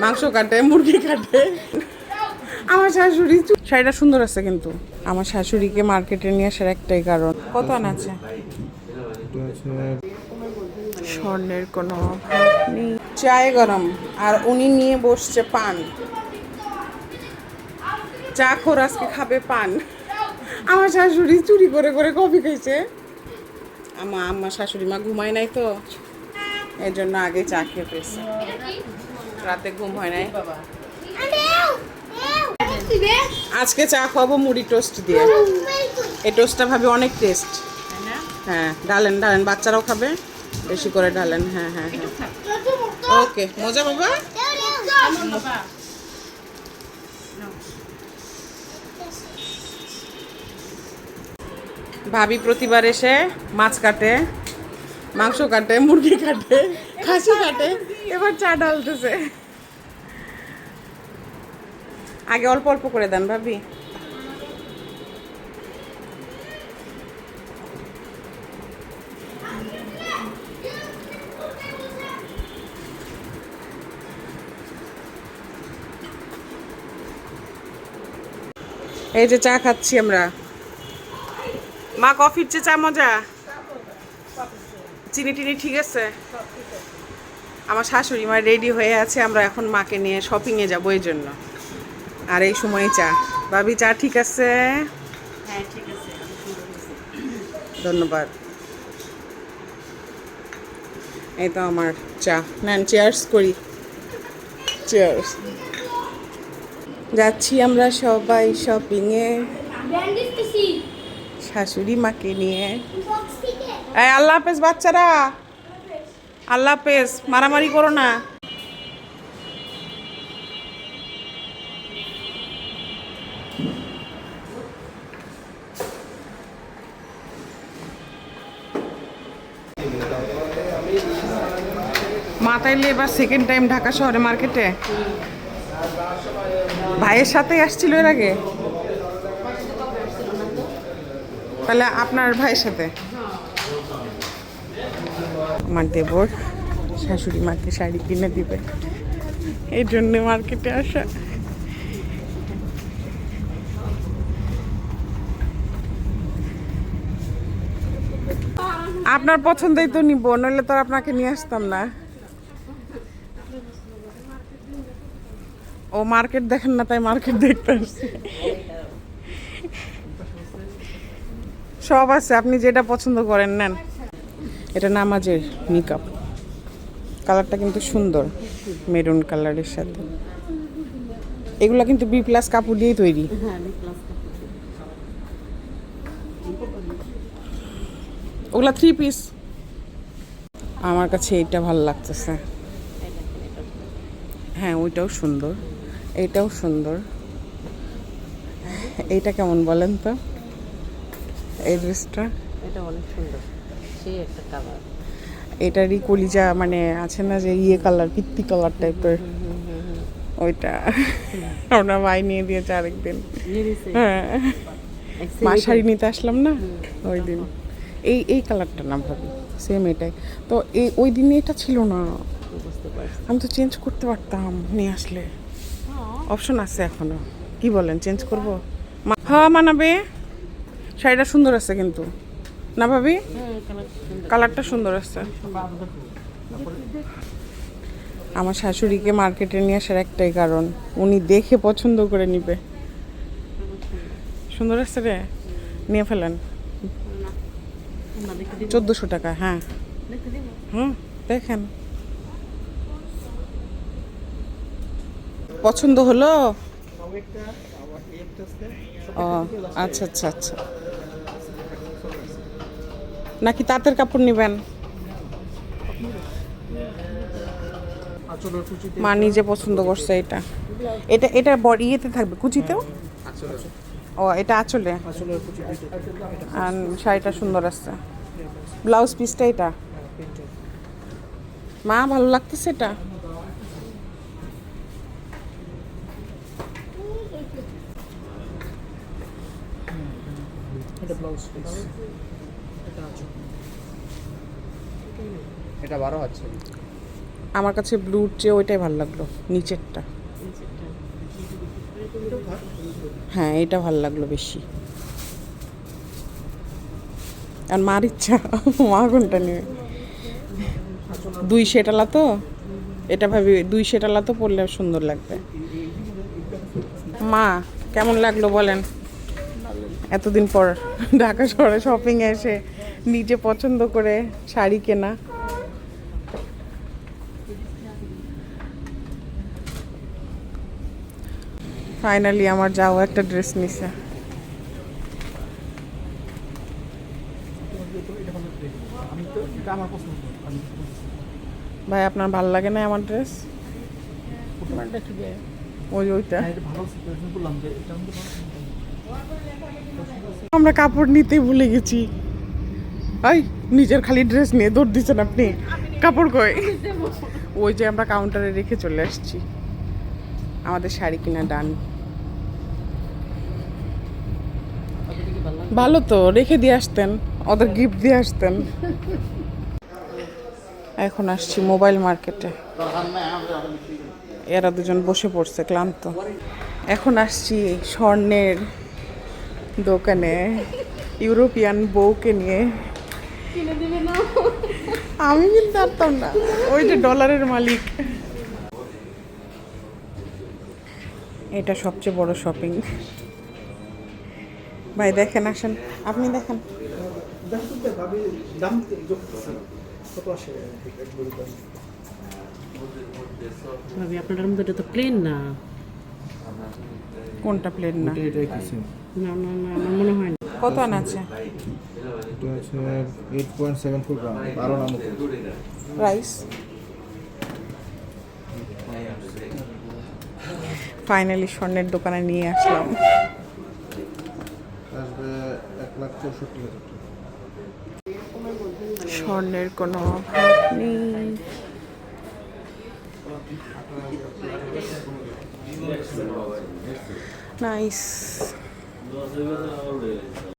মাংস কাটে, মুরগি কাটে। আমার শাশুড়ি শাড়িটা সুন্দর আছে কিন্তু। আমার শাশুড়িকে মার্কেটে নিয়ে আসার একটাই কারণ। কত আনা আছে? স্বর্ণের কোনো চায় গরম, আর উনি নিয়ে বসছে পান। চা খোর আজকে খাবে পান। আমার শাশুড়ি চুরি করে করে কফি খাইছে। আমার আমার শাশুড়ি মা ঘুমায় নাই তো। এই জন্য আগে চা খেয়ে ফেলছে। রাতে ঘুম হয় নাই। আজকে চা খাব মুড়ি টোস্ট দিয়ে। এই টোস্টটা ভাবে অনেক টেস্ট। হ্যাঁ ডালেন ডালেন বাচ্চারাও খাবে। বেশি করে ডালেন হ্যাঁ হ্যাঁ হ্যাঁ। ওকে মজা বাবা? ভাবি প্রতিবার এসে মাছ কাটে মাংস কাটে মুরগি কাটে খাসি কাটে। এবার চা ডালতেছে আগে অল্প অল্প করে দেন ভাবি। এই যে চা খাচ্ছি আমরা। মা কফির চেয়ে চা মজা? চিনি টিনি ঠিক আছে। আমার শাশুড়ি মা রেডি হয়ে আছে আমরা এখন মাকে নিয়ে শপিংয়ে যাব এই জন্য আর এই সময় চা। ভাবি চা ঠিক আছে? হ্যাঁ ধন্যবাদ। এই তো আমার চা। নেন চেয়ার্স করি। চেয়ার্স যাচ্ছি আমরা সবাই শপিংয়ে শাশুড়ি মাকে নিয়ে। আল্লাহ হাফেজ বাচ্চারা! আল্লাহ হাফেজ, মারামারি করো না। মা তাইলে এবার সেকেন্ড টাইম ঢাকা শহরে মার্কেটে। ভাইয়ের সাথেই আসছিল এর আগে। তাহলে আপনার ভাইয়ের সাথে। আমার দেবর শাশুড়ি মাকে শাড়ি কিনে দিবে। এই জন্য মার্কেটে আসা। আপনার পছন্দই তো নিব, নইলে তো আপনাকে নিয়ে আসতাম না। ও মার্কেট দেখেন না, তাই মার্কেট দেখতে আসছে। সব আছে, আপনি যেটা পছন্দ করেন, নেন। এটা নামাজের নিকাপ কালারটা কিন্তু সুন্দর মেরুন কালারের সাথে। এগুলো কিন্তু বি প্লাস কাপড় দিয়েই তৈরি। হ্যাঁ ওগুলা থ্রি পিস আমার কাছে এইটা ভালো লাগতেছে। হ্যাঁ ওইটাও সুন্দর। এইটাও সুন্দর। এইটা কেমন বলেন তো? এই ড্রেসটা এটা অনেক সুন্দর। সেই একটা কালার এটারই কলিজা মানে আছে না যে ইয়ে কালার পিত্তি কালার টাইপের ওইটা। আমরা ভাই নিয়ে দিয়েছে আরেকদিন। হ্যাঁ। মা শাড়ি নিতে আসলাম না? ওই দিন এই এই কালারটা না ভাবি। সেম এটাই। তো এই ওই দিনে এটা ছিল না। আমি তো চেঞ্জ করতে পারতাম নিয়ে আসলে। অপশন আছে এখনও। কি বলেন চেঞ্জ করব? মা- হ্যাঁ মানাবে। শাড়িটা সুন্দর আছে কিন্তু। না ভাবি? হ্যাঁ কালার সুন্দর। কালারটা সুন্দর আছে। আমার শাশুড়িকে মার্কেটে নিয়ে আসার একটাই কারণ উনি দেখে পছন্দ করে নিবে। সুন্দর আছে রে? নিয়ে ফেলেন। চোদ্দোশো টাকা হ্যাঁ। হুম দেখেন। পছন্দ হলো? ও আচ্ছা আচ্ছা আচ্ছা। নাকি তাঁতের কাপড় নেবেন? মা নিজে পছন্দ করছে এটা। এটা এটা বডি ইয়েতে থাকবে, কুচিতেও? ও, এটা আঁচলে? আর শাড়িটা সুন্দর আছে। ব্লাউজ পিসটা এটা? মা, ভালো লাগতেছে এটা? এটা ব্লাউজ পিস। এটা বারো আছে আমার কাছে ব্লুর চেয়ে ওইটাই ভালো লাগল, নিচেরটা। নিচেরটা। হ্যাঁ এটা ভালো লাগল বেশি। আর মার ইচ্ছা, মা কোনটা নেবে? দুই সেটালা তো? এটা ভাবি, দুই সেটালা তো পরলে সুন্দর লাগবে। মা, কেমন লাগল বলেন? এতদিন পর ঢাকা শহরে শপিং এসে নিজে পছন্দ করে শাড়ি কেনা। ফাইনালি আমার যাও একটা ড্রেস নিছে। ভাই, আপনার ভালো লাগে না আমার ড্রেস ওই আমরা কাপড় নিতে ভুলে গেছি। এই নিজের খালি ড্রেস নিয়ে দৌড় দিচ্ছেন আপনি। কাপড় কই? ওই যে আমরা কাউন্টারে রেখে চলে আসছি। আমাদের শাড়ি কিনা ডান। ভালো তো, রেখে দিয়ে আসতেন। ওদের গিফট দিয়ে আসতেন। এখন আসছি মোবাইল মার্কেটে এরা দুজন বসে পড়ছে, ক্লান্ত। এখন আসছি স্বর্ণের দোকানে। ইউরোপিয়ান বউকে নিয়ে আমি কিন্তু পারতাম না। ওই যে ডলারের মালিক। এটা সবচেয়ে বড় শপিং ভাই দেখেন আসেন। আপনি দেখেন। ভাবি আপনার মধ্যে এটা তো প্লেন না। কোনটা প্লেন না? না না না আমার মনে হয় না। কত আনা আছে? এটা eight point seven four gram বারো নাম প্রাইস ফাইনালি স্বর্ণের দোকানে নিয়ে আসলাম। স্বর্ণের কোনো অভাব নেই। নাইস